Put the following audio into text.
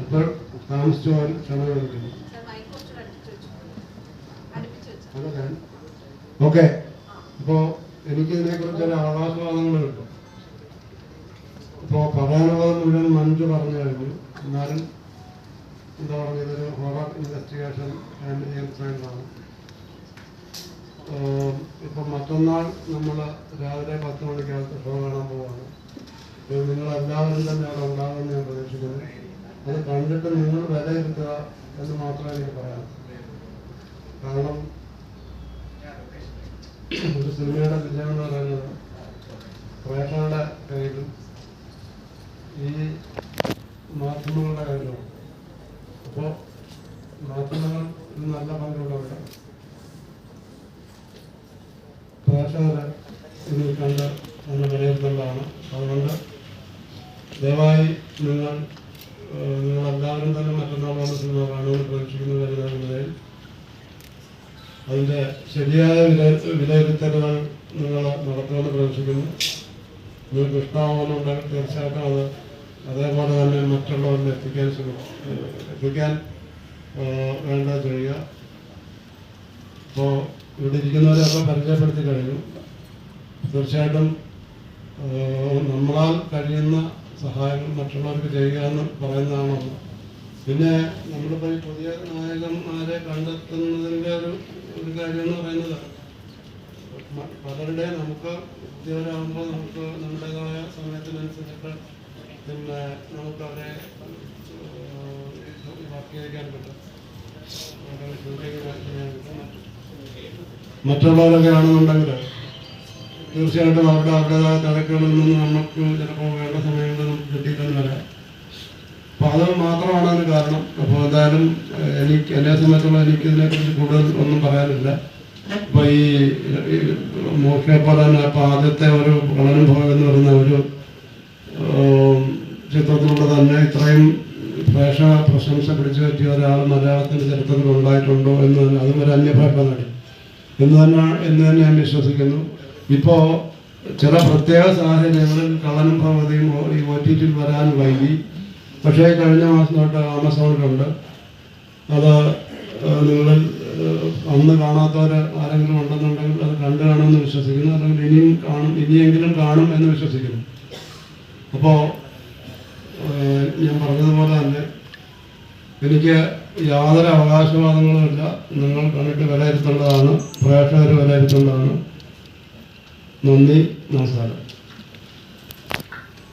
അപ്പോൾ താമസിച്ചു പോകാൻ ക്ഷമ ഓക്കെ. അപ്പോൾ എനിക്കിതിനെക്കുറിച്ച് ചില അവകാശവാദങ്ങൾ കിട്ടും ഇപ്പോൾ പറയാനുള്ളത് മുഴുവൻ മഞ്ജു പറഞ്ഞു കഴിഞ്ഞു. എന്നാലും എന്താ പറയുക ഇതൊരു ഹോറർ ഇൻവെസ്റ്റിഗേഷൻ ആൻഡ് എയർപ്ലെയിനാണ് ഇപ്പം മറ്റന്നാൾ നമ്മൾ രാവിലെ പത്ത് മണിക്കകത്ത് ഷോ കാണാൻ പോവാണ്. നിങ്ങൾ നിങ്ങളെല്ലാവരും തന്നെ അവിടെ ഉണ്ടാകുമെന്ന് ഞാൻ പ്രതീക്ഷിക്കുന്നു. അത് കണ്ടിട്ട് നിങ്ങൾ വിലയിരുത്തുക എന്ന് മാത്രമേ എനിക്ക് പറയാം കാരണം ഒരു സിനിമയുടെ വിജയം എന്ന് പറയുന്നത് പ്രേക്ഷകരുടെ കയ്യിലും ഈ മാധ്യമങ്ങളുടെ കയ്യിലുമാണ് അപ്പോൾ മാധ്യമങ്ങൾ നല്ല പങ്കുള്ളവരുടെ പ്രേക്ഷകരെ ഇതിൽ കണ്ട് എന്ന് വിലയിരുത്തേണ്ടതാണ്. അതുകൊണ്ട് ദയവായി നിങ്ങൾ നിങ്ങളെല്ലാവരും തന്നെ മറ്റന്നാളാണ് സിനിമ കാണുമെന്ന് പ്രതീക്ഷിക്കുന്ന കരുതാകുന്നതിൽ അതിന്റെ ശരിയായ വില വിലയിരുത്തലുകൾ നിങ്ങൾ നടത്തുമെന്ന് പ്രതീക്ഷിക്കുന്നു. നിങ്ങൾക്ക് ഇഷ്ടമാവുന്നുണ്ടെങ്കിൽ തീർച്ചയായിട്ടും അത് അതേപോലെ തന്നെ മറ്റുള്ളവരിൽ എത്തിക്കാൻ എത്തിക്കാൻ വേണ്ട ചെയ്യുക. അപ്പോൾ ഇവിടെ ഇരിക്കുന്നവരെയൊക്കെ പരിചയപ്പെടുത്തി കഴിഞ്ഞു. തീർച്ചയായിട്ടും നമ്മളാൽ കഴിയുന്ന സഹായങ്ങൾ മറ്റുള്ളവർക്ക് ചെയ്യുക എന്ന് പറയുന്നതാണോ പിന്നെ നമ്മളിപ്പോൾ ഈ പുതിയ നായകന്മാരെ കണ്ടെത്തുന്നതിന്റെ ഒരു ഒരു കാര്യം എന്ന് പറയുന്നത് പലരുടെ നമുക്ക് ഉദ്യോഗരാകുമ്പോൾ നമുക്ക് നമ്മുടേതായ സമയത്തിനനുസരിച്ചിട്ട് പിന്നെ നമുക്ക് അവരെ ചെയ്യാൻ പറ്റും. മറ്റുള്ളവരൊക്കെ ആണെന്നുണ്ടെങ്കിൽ തീർച്ചയായിട്ടും അവരുടെ അവരുടേതായ തിരക്കുകളിൽ നമുക്ക് ചിലപ്പോൾ വേണ്ട സമയങ്ങളിൽ നമുക്ക് കിട്ടിയിട്ടെന്ന് വരാം. അപ്പോൾ അത് മാത്രമാണ് അതിന് കാരണം. അപ്പോൾ എന്തായാലും എനിക്ക് എന്നെ സംബന്ധിച്ചുള്ള എനിക്ക് ഇതിനെക്കുറിച്ച് കൂടുതൽ ഒന്നും പറയാനില്ല. അപ്പോൾ ഈ ഈ അപ്പൊ ആദ്യത്തെ ഒരു പ്രളനുഭവം എന്ന് പറയുന്ന ഒരു ചിത്രത്തിലൂടെ തന്നെ ഇത്രയും പ്രേക്ഷക പ്രശംസ പിടിച്ചു പറ്റിയ ഒരാൾ മലയാളത്തിന്റെ ചരിത്രത്തിൽ ഉണ്ടായിട്ടുണ്ടോ എന്ന് അതും ഒരു അന്യഭാഷ നടി എന്ന് തന്നെ എന്ന് തന്നെ ഞാൻ വിശ്വസിക്കുന്നു. ഇപ്പോൾ ചില പ്രത്യേക സാഹചര്യങ്ങളിൽ കള്ളനും ഭഗവതിയും ഈ ഒ ടി ടിയിൽ വരാൻ വൈകി. പക്ഷേ കഴിഞ്ഞ മാസം തൊട്ട് ആമസോണിലുണ്ട്. അത് നിങ്ങളിൽ അന്ന് കാണാത്തവർ ആരെങ്കിലും ഉണ്ടെന്നുണ്ടെങ്കിൽ അത് കണ്ടു കാണുമെന്ന് വിശ്വസിക്കുന്നു. അല്ലെങ്കിൽ ഇനിയും കാണും ഇനിയെങ്കിലും കാണും എന്ന് വിശ്വസിക്കുന്നു. അപ്പോൾ ഞാൻ പറഞ്ഞതുപോലെ തന്നെ എനിക്ക് യാതൊരു അവകാശവാദങ്ങളുമില്ല നിങ്ങൾ കണ്ടിട്ട് വിലയിരുത്തേണ്ടതാണ്. പ്രേക്ഷകർ വിലയിരുത്തേണ്ടതാണ്. donde nos habla.